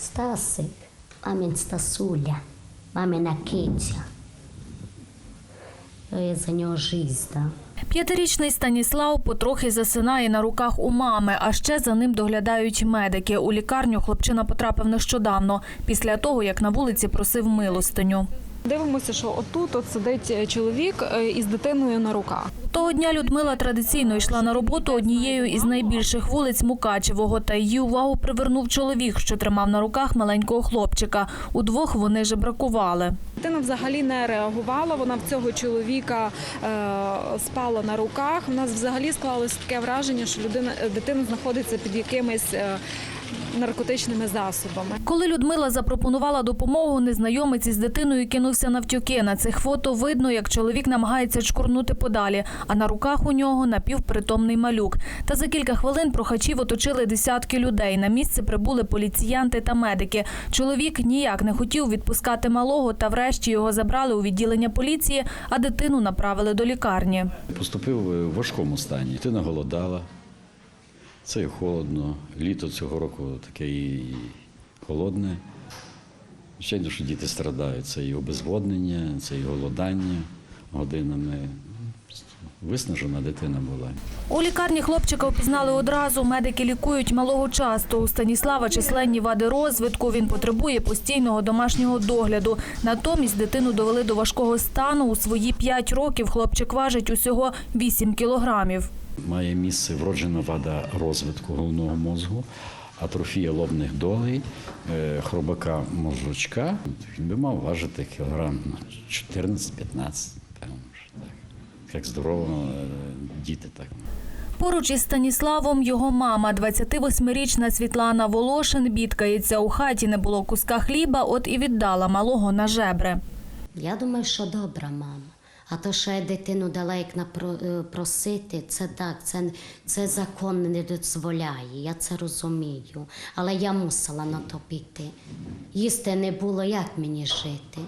Стасик, мамин Стасуля, мамина Китя. Я за нього життя. П'ятирічний Станіслав потрохи засинає на руках у мами, а ще за ним доглядають медики. У лікарню хлопчина потрапив нещодавно, після того, як на вулиці просив милостиню. Дивимося, що отут от сидить чоловік е, із дитиною на руках. Того дня Людмила традиційно йшла на роботу однією із найбільших вулиць Мукачевого, та її увагу привернув чоловік, що тримав на руках маленького хлопчика. Удвох вони жебракували. Дитина взагалі не реагувала. Вона в цього чоловіка е, спала на руках. У нас взагалі склалось таке враження, що людина дитина знаходиться під якимись е, наркотичними засобами. Коли Людмила запропонувала допомогу, незнайомець із дитиною кинувся навтюки. На цих фото видно, як чоловік намагається чкурнути подалі, а на руках у нього напівпритомний малюк. Та за кілька хвилин прохачів оточили десятки людей. На місце прибули поліціянти та медики. Чоловік ніяк не хотів відпускати малого, та врешті його забрали у відділення поліції, а дитину направили до лікарні. Поступив в важкому стані. Дитина голодала, це і холодно. Літо цього року таке і холодне. Звичайно, що діти страдають. Це і обезводнення, це і голодання годинами. Виснажена дитина була. У лікарні хлопчика впізнали одразу. Медики лікують малого часто. У Станіслава численні вади розвитку. Він потребує постійного домашнього догляду. Натомість дитину довели до важкого стану. У свої 5 років хлопчик важить усього 8 кілограмів. Має місце вроджена вада розвитку головного мозку, атрофія лобних долей, е, хробака мозжечка. Він би мав важити кілограм ну, 14-15, певно, що так. Як здорово е, діти так. Поруч із Станіславом його мама, 28-річна Світлана Волошин, бідкається. У хаті не було куска хліба, от і віддала малого на жебри. Я думаю, що добра мама. А то, що я дитину дала як напро- е, просити, це так, це, це закон не дозволяє, я це розумію. Але я мусила на то піти. Їсти не було, як мені жити?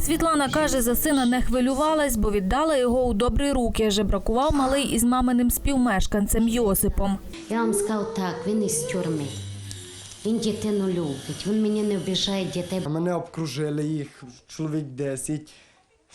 Світлана каже, за сина не хвилювалась, бо віддала його у добрі руки. Жебракував малий із маминим співмешканцем Йосипом. Я вам скажу так, він із тюрми. Він дитину любить, він мені не обіжає дітей. Мене обкружили їх, чоловік 10.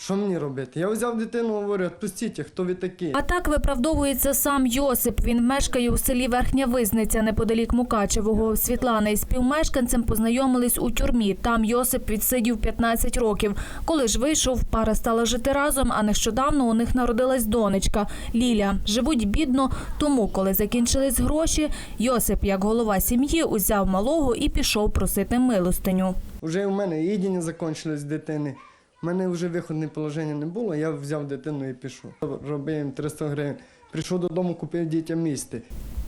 Що мені робити? Я взяв дитину, говорю, відпустіть, хто ви такі? А так виправдовується сам Йосип. Він мешкає у селі Верхня Визниця, неподалік Мукачевого. Світлана із співмешканцем познайомились у тюрмі. Там Йосип відсидів 15 років. Коли ж вийшов, пара стала жити разом, а нещодавно у них народилась донечка Ліля. Живуть бідно, тому, коли закінчились гроші, Йосип, як голова сім'ї, узяв малого і пішов просити милостиню. Уже у мене їдіння закінчилось з дитини. У мене вже виходне положення не було, я взяв дитину і пішов. Робив їм 300 гривень. Прийшов додому, купив дітям їсти.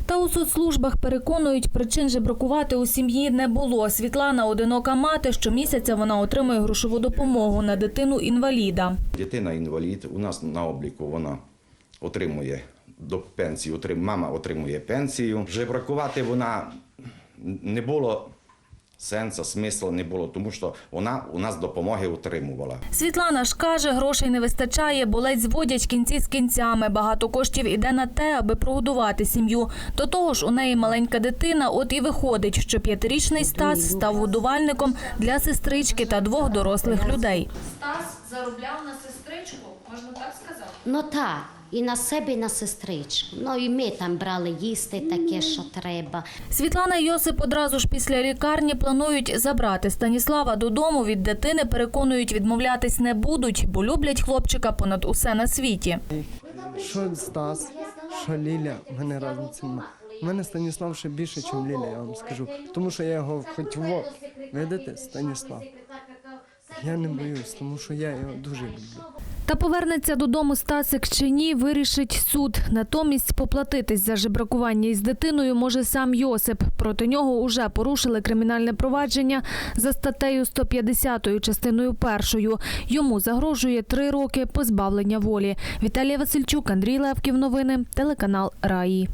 Та у соцслужбах переконують, причин жебракувати у сім'ї не було. Світлана одинока мати. Щомісяця вона отримує грошову допомогу на дитину інваліда. Дитина інвалід. У нас на обліку вона отримує до пенсії, мама отримує пенсію. Жебракувати вона не було сенсу, смисла не було, тому що вона у нас допомоги отримувала. Світлана ж каже, грошей не вистачає, бо ледь зводять кінці з кінцями. Багато коштів іде на те, аби прогодувати сім'ю. До того ж, у неї маленька дитина. От і виходить, що п'ятирічний Стас став годувальником для сестрички та двох дорослих людей. Стас заробляв на сестричку, можна так сказати? Ну так, і на себе, і на сестричку. Ну і ми там брали їсти таке, що треба. Світлана і Йосип одразу ж після лікарні планують забрати Станіслава додому. Від дитини переконують, відмовлятись не будуть, бо люблять хлопчика понад усе на світі. Що Стас, що Ліля, мене разниці нема. У мене Станіслав ще більше, ніж Ліля, я вам скажу. Тому що я його хоч во, видите, Станіслав. Я не боюсь, тому що я його дуже люблю. Та повернеться додому Стасик чи ні, вирішить суд. Натомість поплатитись за жебракування із дитиною може сам Йосип. Проти нього уже порушили кримінальне провадження за статтею 150 частиною першою. Йому загрожує три роки позбавлення волі. Віталія Васильчук, Андрій Левків. Новини, телеканал Раї.